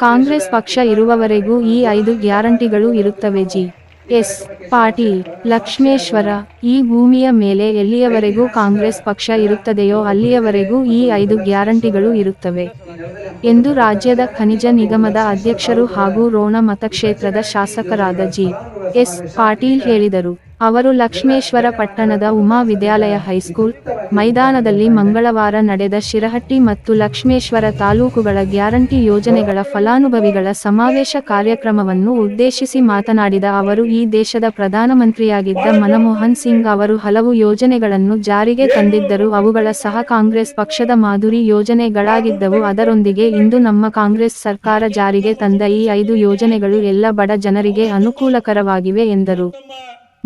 ಕಾಂಗ್ರೆಸ್ ಪಕ್ಷ ಇರುವವರೆಗೂ ಈ ಐದು ಗ್ಯಾರಂಟಿಗಳು ಇರುತ್ತವೆ ಜಿ. ಎಸ್. ಪಾಟೀಲ್, ಲಕ್ಷ್ಮೇಶ್ವರ, ಈ ಭೂಮಿಯ ಮೇಲೆ ಎಲ್ಲಿಯವರೆಗೂ ಕಾಂಗ್ರೆಸ್ ಪಕ್ಷ ಇರುತ್ತದೆಯೋ ಅಲ್ಲಿಯವರೆಗೂ ಈ ಐದು ಗ್ಯಾರಂಟಿಗಳು ಇರುತ್ತವೆ ಎಂದು ರಾಜ್ಯದ ಖನಿಜ ನಿಗಮದ ಅಧ್ಯಕ್ಷರು ಹಾಗೂ ರೋಣ ಮತಕ್ಷೇತ್ರದ ಶಾಸಕರಾದ ಜಿ. ಎಸ್. ಪಾಟೀಲ್ ಹೇಳಿದರು. ಅವರು ಲಕ್ಷ್ಮೇಶ್ವರ ಪಟ್ಟಣದ ಉಮಾ ವಿದ್ಯಾಲಯ ಹೈಸ್ಕೂಲ್ ಮೈದಾನದಲ್ಲಿ ಮಂಗಳವಾರ ನಡೆದ ಶಿರಹಟ್ಟಿ ಮತ್ತು ಲಕ್ಷ್ಮೇಶ್ವರ ತಾಲೂಕುಗಳ ಗ್ಯಾರಂಟಿ ಯೋಜನೆಗಳ ಫಲಾನುಭವಿಗಳ ಸಮಾವೇಶ ಕಾರ್ಯಕ್ರಮವನ್ನು ಉದ್ದೇಶಿಸಿ ಮಾತನಾಡಿದ ಅವರು, ಈ ದೇಶದ ಪ್ರಧಾನಮಂತ್ರಿಯಾಗಿದ್ದ ಮನಮೋಹನ್ ಸಿಂಗ್ ಅವರು ಹಲವು ಯೋಜನೆಗಳನ್ನು ಜಾರಿಗೆ ತಂದಿದ್ದರು. ಅವುಗಳ ಸಹ ಕಾಂಗ್ರೆಸ್ ಪಕ್ಷದ ಮಾಧುರಿ ಯೋಜನೆಗಳಾಗಿದ್ದವು. ಅದರೊಂದಿಗೆ ಇಂದು ನಮ್ಮ ಕಾಂಗ್ರೆಸ್ ಸರ್ಕಾರ ಜಾರಿಗೆ ತಂದ ಈ ಐದು ಯೋಜನೆಗಳು ಎಲ್ಲ ಬಡ ಜನರಿಗೆ ಅನುಕೂಲಕರವಾಗಿವೆ ಎಂದರು.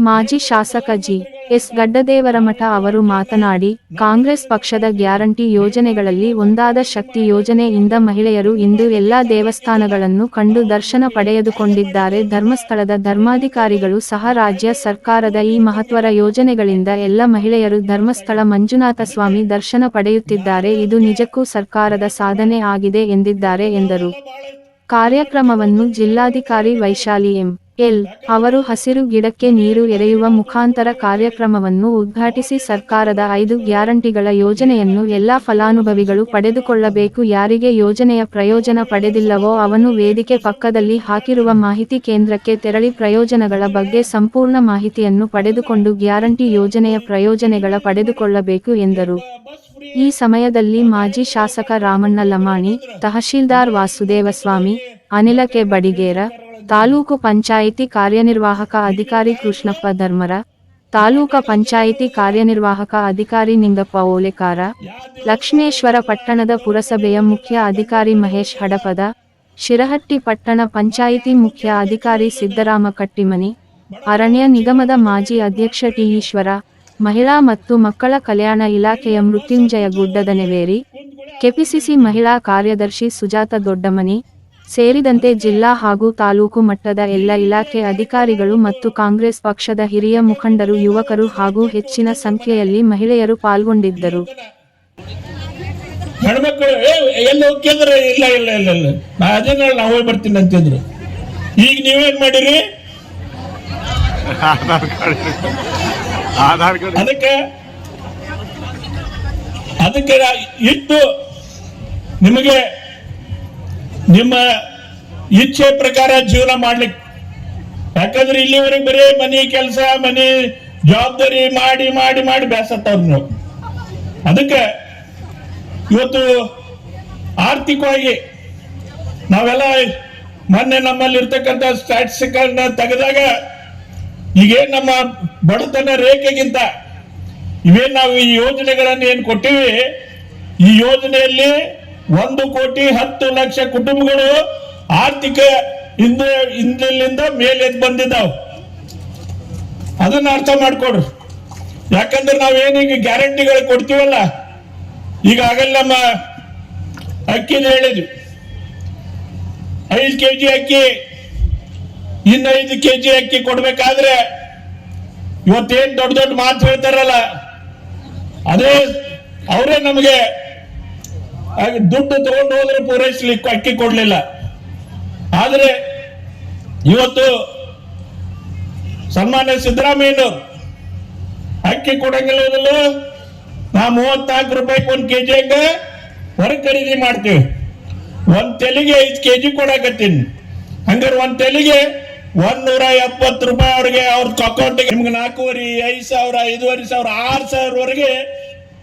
ಮಾಜಿ ಶಾಸಕ ಜಿ. ಎಸ್. ಗಡ್ಡದೇವರಮಠ ಅವರು ಮಾತನಾಡಿ, ಕಾಂಗ್ರೆಸ್ ಪಕ್ಷದ ಗ್ಯಾರಂಟಿ ಯೋಜನೆಗಳಲ್ಲಿ ಒಂದಾದ ಶಕ್ತಿ ಯೋಜನೆಯಿಂದ ಮಹಿಳೆಯರು ಇಂದು ಎಲ್ಲಾ ದೇವಸ್ಥಾನಗಳನ್ನು ಕಂಡು ದರ್ಶನ ಪಡೆಯದುಕೊಂಡಿದ್ದಾರೆ ಧರ್ಮಸ್ಥಳದ ಧರ್ಮಾಧಿಕಾರಿಗಳು ಸಹ ರಾಜ್ಯ ಸರ್ಕಾರದ ಈ ಮಹತ್ವರ ಯೋಜನೆಗಳಿಂದ ಎಲ್ಲ ಮಹಿಳೆಯರು ಧರ್ಮಸ್ಥಳ ಮಂಜುನಾಥ ಸ್ವಾಮಿ ದರ್ಶನ ಪಡೆಯುತ್ತಿದ್ದಾರೆ. ಇದು ನಿಜಕ್ಕೂ ಸರ್ಕಾರದ ಸಾಧನೆ ಆಗಿದೆ ಎಂದಿದ್ದಾರೆ ಎಂದರು. ಕಾರ್ಯಕ್ರಮವನ್ನು ಜಿಲ್ಲಾಧಿಕಾರಿ ವೈಶಾಲಿ ಎಂ. ಎಲ್. ಅವರು ಹಸಿರು ಗಿಡಕ್ಕೆ ನೀರು ಎರೆಯುವ ಮುಖಾಂತರ ಕಾರ್ಯಕ್ರಮವನ್ನು ಉದ್ಘಾಟಿಸಿ ಸರ್ಕಾರದ ಐದು ಗ್ಯಾರಂಟಿಗಳ ಯೋಜನೆಯನ್ನು ಎಲ್ಲಾ ಫಲಾನುಭವಿಗಳು ಪಡೆದುಕೊಳ್ಳಬೇಕು. ಯಾರಿಗೆ ಯೋಜನೆಯ ಪ್ರಯೋಜನ ಪಡೆದಿಲ್ಲವೋ ಅವನು ವೇದಿಕೆ ಪಕ್ಕದಲ್ಲಿ ಹಾಕಿರುವ ಮಾಹಿತಿ ಕೇಂದ್ರಕ್ಕೆ ತೆರಳಿ ಪ್ರಯೋಜನಗಳ ಬಗ್ಗೆ ಸಂಪೂರ್ಣ ಮಾಹಿತಿಯನ್ನು ಪಡೆದುಕೊಂಡು ಗ್ಯಾರಂಟಿ ಯೋಜನೆಯ ಪ್ರಯೋಜನೆಗಳ ಪಡೆದುಕೊಳ್ಳಬೇಕು ಎಂದರು. ಈ ಸಮಯದಲ್ಲಿ ಮಾಜಿ ಶಾಸಕ ರಾಮಣ್ಣ ಲಮಾಣಿ, ತಹಶೀಲ್ದಾರ್ ವಾಸುದೇವಸ್ವಾಮಿ ಅನಿಲ ಕೆ. ಬಡಿಗೇರ ತಾಲೂಕು ಪಂಚಾಯಿತಿ ಕಾರ್ಯನಿರ್ವಾಹಕ ಅಧಿಕಾರಿ ಕೃಷ್ಣಪ್ಪ ಧರ್ಮರ, ತಾಲೂಕ ಪಂಚಾಯಿತಿ ಕಾರ್ಯನಿರ್ವಾಹಕ ಅಧಿಕಾರಿ ನಿಂಗಪ್ಪ ಓಲೆಕಾರ, ಲಕ್ಷ್ಮೇಶ್ವರ ಪಟ್ಟಣದ ಪುರಸಭೆಯ ಮುಖ್ಯ ಅಧಿಕಾರಿ ಮಹೇಶ್ ಹಡಪದ, ಶಿರಹಟ್ಟಿ ಪಟ್ಟಣ ಪಂಚಾಯಿತಿ ಮುಖ್ಯ ಅಧಿಕಾರಿ ಸಿದ್ದರಾಮ ಕಟ್ಟಿಮನಿ ಅರಣ್ಯ ನಿಗಮದ ಮಾಜಿ ಅಧ್ಯಕ್ಷ ಟಿ ಈಶ್ವರ, ಮಹಿಳಾ ಮತ್ತು ಮಕ್ಕಳ ಕಲ್ಯಾಣ ಇಲಾಖೆಯ ಮೃತ್ಯುಂಜಯ ಗುಡ್ಡದನೆವೇರಿ, ಕೆಪಿಸಿಸಿ ಮಹಿಳಾ ಕಾರ್ಯದರ್ಶಿ ಸುಜಾತ ದೊಡ್ಡಮನಿ ಸೇರಿದಂತೆ ಜಿಲ್ಲಾ ಹಾಗೂ ತಾಲೂಕು ಮಟ್ಟದ ಎಲ್ಲ ಇಲಾಖೆ ಅಧಿಕಾರಿಗಳು ಮತ್ತು ಕಾಂಗ್ರೆಸ್ ಪಕ್ಷದ ಹಿರಿಯ ಮುಖಂಡರು ಯುವಕರು ಹಾಗೂ ಹೆಚ್ಚಿನ ಸಂಖ್ಯೆಯಲ್ಲಿ ಮಹಿಳೆಯರು ಪಾಲ್ಗೊಂಡಿದ್ದರು. ಇಲ್ಲ ಇಲ್ಲ ಇಲ್ಲ ಬರ್ತೀನಿ ಅಂತಿದ್ರು. ಈಗ ನೀವೇನ್ ಮಾಡಿರಿ? ಅದಕ್ಕೆ ಅದಕ್ಕೆ ಇಟ್ಟು ನಿಮಗೆ ನಿಮ್ಮ ಇಚ್ಛೆ ಪ್ರಕಾರ ಜೀವನ ಮಾಡ್ಲಿಕ್ಕೆ ಯಾಕಂದ್ರೆ ಇಲ್ಲಿವರೆಗೆ ಬರೀ ಮನೆ ಕೆಲಸ, ಮನೆ ಜವಾಬ್ದಾರಿ ಮಾಡಿ ಮಾಡಿ ಮಾಡಿ ಬೇಸತ್ತವ್ರು ನೀವು. ಅದಕ್ಕೆ ಇವತ್ತು ಆರ್ಥಿಕವಾಗಿ ನಾವೆಲ್ಲ ಮೊನ್ನೆ ನಮ್ಮಲ್ಲಿ ಇರ್ತಕ್ಕಂಥ ಸ್ಟ್ಯಾಟಿಸ್ಟಿಕಲ್ ತೆಗೆದಾಗ ಈಗೇನು ನಮ್ಮ ಬಡತನ ರೇಖೆಗಿಂತ ಇವೇನು ನಾವು ಈ ಯೋಜನೆಗಳನ್ನು ಏನು ಕೊಟ್ಟಿವಿ, ಈ ಯೋಜನೆಯಲ್ಲಿ ಒಂದು ಕೋಟಿ ಹತ್ತು ಲಕ್ಷ ಕುಟುಂಬಗಳು ಆರ್ಥಿಕ ಹಿಂದೆ, ಹಿಂದಲಿಂದ ಮೇಲೆ ಎದ್ದು ಬಂದಿದ್ದಾವ್. ಅದನ್ನ ಅರ್ಥ ಮಾಡ್ಕೊಡ್ರಿ. ಯಾಕಂದ್ರೆ ನಾವೇನೀಗ ಗ್ಯಾರಂಟಿಗಳು ಕೊಡ್ತೀವಲ್ಲ, ಈಗ ಆಗಲ್ಲ ನಮ್ಮ ಅಕ್ಕಿನ ಹೇಳಿದ್ವಿ. ಐದು ಕೆ ಜಿ ಅಕ್ಕಿ ಇನ್ನೈದು ಕೆ ಜಿ ಅಕ್ಕಿ ಕೊಡ್ಬೇಕಾದ್ರೆ ಇವತ್ತೇನ್ ದೊಡ್ಡ ದೊಡ್ಡ ಮಾತು ಹೇಳ್ತಾರಲ್ಲ, ಅದೇ ಅವರೇ ನಮಗೆ ಆಗ ದುಡ್ಡು ತಗೊಂಡು ಹೋದ್ರೆ ಪೂರೈಸ್ಲಿಕ್ಕೆ ಅಕ್ಕಿ ಕೊಡ್ಲಿಲ್ಲ. ಆದ್ರೆ ಇವತ್ತು ಸನ್ಮಾನ್ಯ ಸಿದ್ದರಾಮಯ್ಯನವರು ಅಕ್ಕಿ ಕೊಡಂಗಿಲ್ಲ ಇರಲು ನಾ ಮೂವತ್ನಾಲ್ಕು ರೂಪಾಯಿ ಒಂದು ಕೆ ಜಿ ಹಂಗ ಹೊರ ಖರೀದಿ ಮಾಡ್ತೀವಿ. ಒಂದ್ ತೆಲಿಗೆ ಐದು ಕೆ ಜಿ ಕೊಡಕತ್ತೀನಿ. ಹಂಗಾರೆ ಒಂದ್ ತೆಲಿಗೆ ನೂರ ಎಪ್ಪತ್ತು ರೂಪಾಯಿ ಅವ್ರಿಗೆ ಅವ್ರ ಅಕೌಂಟಿಗೆ ನಿಮ್ಗೆ ನಾಲ್ಕೂವರೆ, ಐದು ಸಾವಿರ, ಐದೂವರೆ ಸಾವಿರ, ಆರು ಸಾವಿರವರೆಗೆ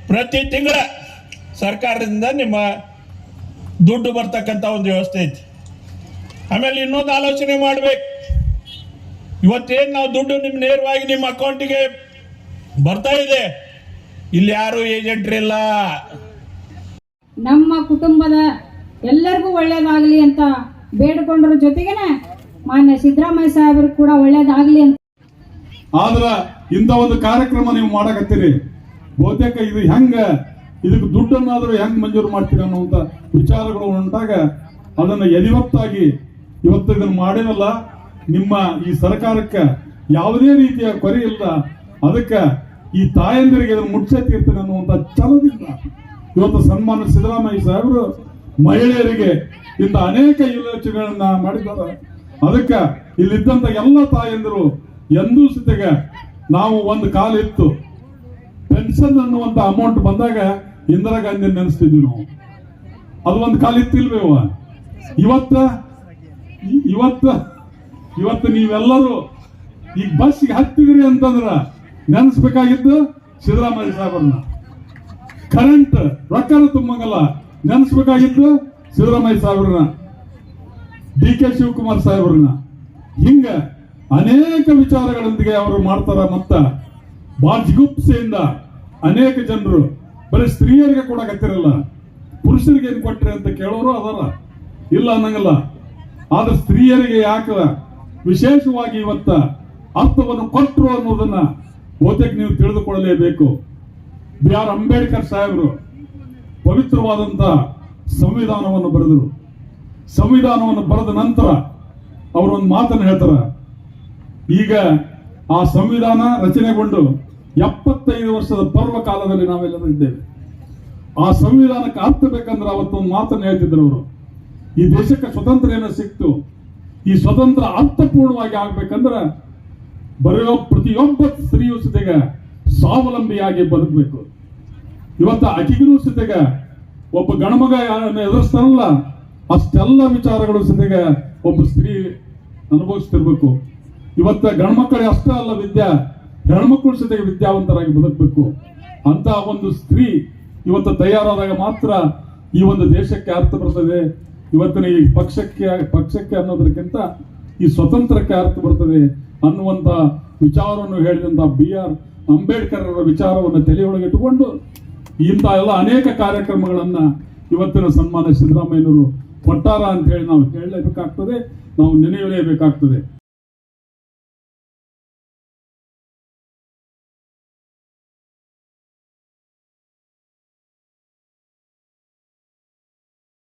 ಪ್ರತಿ ತಿಂಗಳ ಸರ್ಕಾರದಿಂದ ನಿಮ್ಮ ದುಡ್ಡು ಬರ್ತಕ್ಕಂಥ ಒಂದು ವ್ಯವಸ್ಥೆ ಐತಿ. ಆಮೇಲೆ ಇನ್ನೊಂದು ಆಲೋಚನೆ ಮಾಡ್ಬೇಕು. ಇವತ್ತೇನು ನಾವು ದುಡ್ಡು ನಿಮ್ಮ ನೇರವಾಗಿ ನಿಮ್ಮ ಅಕೌಂಟಿಗೆ ಬರ್ತಾ ಇದೆ ಇಲ್ಲಿ ಯಾರು ಏಜೆಂಟ್ರಿಲ್ಲ. ನಮ್ಮ ಕುಟುಂಬದ ಎಲ್ಲರಿಗೂ ಒಳ್ಳೇದಾಗಲಿ ಅಂತ ಬೇಡಿಕೊಂಡ್ರ ಜೊತೆಗೇನೆ ಮಾನ್ಯ ಸಿದ್ದರಾಮಯ್ಯ ಸಾಹೇಬರು ಕೂಡ ಒಳ್ಳೇದಾಗಲಿ ಅಂತ. ಆದ್ರ ಇಂಥ ಒಂದು ಕಾರ್ಯಕ್ರಮ ನೀವು ಮಾಡಕತ್ತೀರಿ. ಬಹುತೇಕ ಇದು ಹೆಂಗ ಇದಕ್ಕೆ ದುಡ್ಡನ್ನಾದರೂ ಹೆಂಗ್ ಮಂಜೂರು ಮಾಡ್ತೀರ ಅನ್ನುವಂತ ವಿಚಾರಗಳು ಉಂಟಾಗ ಅದನ್ನ ಯದಿವತ್ತಾಗಿ ಇವತ್ತು ಇದನ್ನು ಮಾಡಿರಲ್ಲ ನಿಮ್ಮ ಈ ಸರ್ಕಾರಕ್ಕೆ ಯಾವುದೇ ರೀತಿಯ ಕೊರೆ ಇಲ್ಲ ಅದಕ್ಕೆ ಈ ತಾಯಂದಿರಿಗೆ ಇದನ್ನು ತೀರ್ತೀನಿ ಅನ್ನುವಂತ ಛಲದಿಂದ ಇವತ್ತು ಸನ್ಮಾನ ಸಿದ್ದರಾಮಯ್ಯ ಸಾಹೇಬರು ಮಹಿಳೆಯರಿಗೆ ಇಂಥ ಅನೇಕ ಯೋಚನೆಗಳನ್ನ ಮಾಡಿದ್ದಾರೆ. ಅದಕ್ಕೆ ಇಲ್ಲಿದ್ದಂಥ ಎಲ್ಲ ತಾಯಂದಿರು ಎಂದೂ ಸತೆಗೆ ನಾವು ಒಂದು ಕಾಲ ಇತ್ತು ಪೆನ್ಷನ್ ಅನ್ನುವಂತ ಅಮೌಂಟ್ ಬಂದಾಗ ಇಂದಿರಾ ಗಾಂಧಿ ನೆನೆಸ್ತಿದ್ವಿ ನಾವು. ಅದು ಒಂದು ಕಾಲ ಇತ್ತಿಲ್ವೇವ ಇವತ್ತ, ಇವತ್ತು, ಇವತ್ತ ನೀವೆಲ್ಲರೂ ಈಗ ಬಸ್ಗೆ ಹತ್ತಿದ್ರಿ ಅಂತಂದ್ರ ನೆನೆಸ್ಬೇಕಾಗಿದ್ದು ಸಿದ್ದರಾಮಯ್ಯ ಸಾಹೇಬ್ರನ್ನ. ಕರೆಂಟ್ ರೊಕ್ಕನ ತುಂಬಂಗಲ್ಲ, ನೆನೆಸ್ಬೇಕಾಗಿದ್ದು ಸಿದ್ದರಾಮಯ್ಯ ಸಾಹೇಬ್ರನ್ನ ಡಿ ಕೆ ಶಿವಕುಮಾರ್ ಸಾಹೇಬ್ರನ್ನ. ಹಿಂಗ ಅನೇಕ ವಿಚಾರಗಳೊಂದಿಗೆ ಅವರು ಮಾಡ್ತಾರ ಮತ್ತ ಬಾಜ್ಗುಪ್ಸೆಯಿಂದ ಜಿಗುಪ್ಸೆಯಿಂದ ಅನೇಕ ಜನರು, ಬರೀ ಸ್ತ್ರೀಯರಿಗೆ ಕೊಡಕತ್ತಿರಲ್ಲ ಪುರುಷರಿಗೆ ಏನು ಕೊಟ್ರಿ ಅಂತ ಕೇಳೋರು ಅದಲ್ಲ ಇಲ್ಲ ಅನ್ನಂಗಲ್ಲ. ಆದ್ರೆ ಸ್ತ್ರೀಯರಿಗೆ ಯಾಕೆ ವಿಶೇಷವಾಗಿ ಇವತ್ತ ಅರ್ಥವನ್ನು ಕೊಟ್ಟರು ಅನ್ನೋದನ್ನ ಬಹುತೇಕ ನೀವು ತಿಳಿದುಕೊಳ್ಳಲೇಬೇಕು. ಬಿ ಆರ್ ಅಂಬೇಡ್ಕರ್ ಸಾಹೇಬರು ಪವಿತ್ರವಾದಂತ ಸಂವಿಧಾನವನ್ನು ಬರೆದರು. ಸಂವಿಧಾನವನ್ನು ಬರೆದ ನಂತರ ಅವರು ಒಂದು ಮಾತನ್ನು ಹೇಳ್ತಾರ. ಈಗ ಆ ಸಂವಿಧಾನ ರಚನೆಗೊಂಡು ಎಪ್ಪತ್ತೈದು ವರ್ಷದ ಪರ್ವ ಕಾಲದಲ್ಲಿ ನಾವೆಲ್ಲರೂ ಇದ್ದೇವೆ. ಆ ಸಂವಿಧಾನಕ್ಕೆ ಅರ್ಥ ಬೇಕಂದ್ರೆ ಅವತ್ತೊಂದು ಮಾತನ್ನು ಹೇಳ್ತಿದ್ರು ಅವರು. ಈ ದೇಶಕ್ಕೆ ಸ್ವತಂತ್ರ ಏನೋ ಸಿಕ್ತು. ಈ ಸ್ವತಂತ್ರ ಅರ್ಥಪೂರ್ಣವಾಗಿ ಆಗ್ಬೇಕಂದ್ರೆ ಬರೆಯೋ ಪ್ರತಿಯೊಬ್ಬ ಸ್ತ್ರೀಯು ಸತೆಗೆ ಸ್ವಾವಲಂಬಿಯಾಗಿ ಬದುಕಬೇಕು. ಇವತ್ತ ಅಕಿಗೂ ಸತೆಗೆ ಒಬ್ಬ ಗಣಮಗ ಎದುರಿಸ್ತಾರಲ್ಲ ಅಷ್ಟೆಲ್ಲ ವಿಚಾರಗಳು ಸತೆಗೆ ಒಬ್ಬ ಸ್ತ್ರೀ ಅನುಭವಿಸ್ತಿರ್ಬೇಕು. ಇವತ್ತ ಗಂಡ್ಮಕ್ಕಳಿಗೆ ಅಷ್ಟೇ ಅಲ್ಲ ವಿದ್ಯಾ. ಹೆಣ್ಮಕ್ಳು ಜೊತೆಗೆ ವಿದ್ಯಾವಂತರಾಗಿ ಬದುಕಬೇಕು ಅಂತ ಒಂದು ಸ್ತ್ರೀ ಇವತ್ತು ತಯಾರಾದಾಗ ಮಾತ್ರ ಈ ಒಂದು ದೇಶಕ್ಕೆ ಅರ್ಥ ಬರ್ತದೆ. ಇವತ್ತಿನ ಈ ಪಕ್ಷಕ್ಕೆ ಪಕ್ಷಕ್ಕೆ ಅನ್ನೋದಕ್ಕಿಂತ ಈ ಸ್ವತಂತ್ರಕ್ಕೆ ಅರ್ಥ ಬರ್ತದೆ ಅನ್ನುವಂತ ವಿಚಾರವನ್ನು ಹೇಳಿದಂತ ಬಿ ಆರ್ ಅಂಬೇಡ್ಕರ್ ಅವರ ವಿಚಾರವನ್ನು ತಲೆಯೊಳಗೆ ಇಟ್ಟುಕೊಂಡು ಇಂಥ ಎಲ್ಲ ಅನೇಕ ಕಾರ್ಯಕ್ರಮಗಳನ್ನು ಇವತ್ತಿನ ಸನ್ಮಾನ ಸಿದ್ದರಾಮಯ್ಯನವರು ಕೊಟ್ಟಾರ ಅಂತ ಹೇಳಿ ನಾವು ಹೇಳಲೇಬೇಕಾಗ್ತದೆ. ನಾವು ನೆನೆಯಲೇಬೇಕಾಗ್ತದೆ.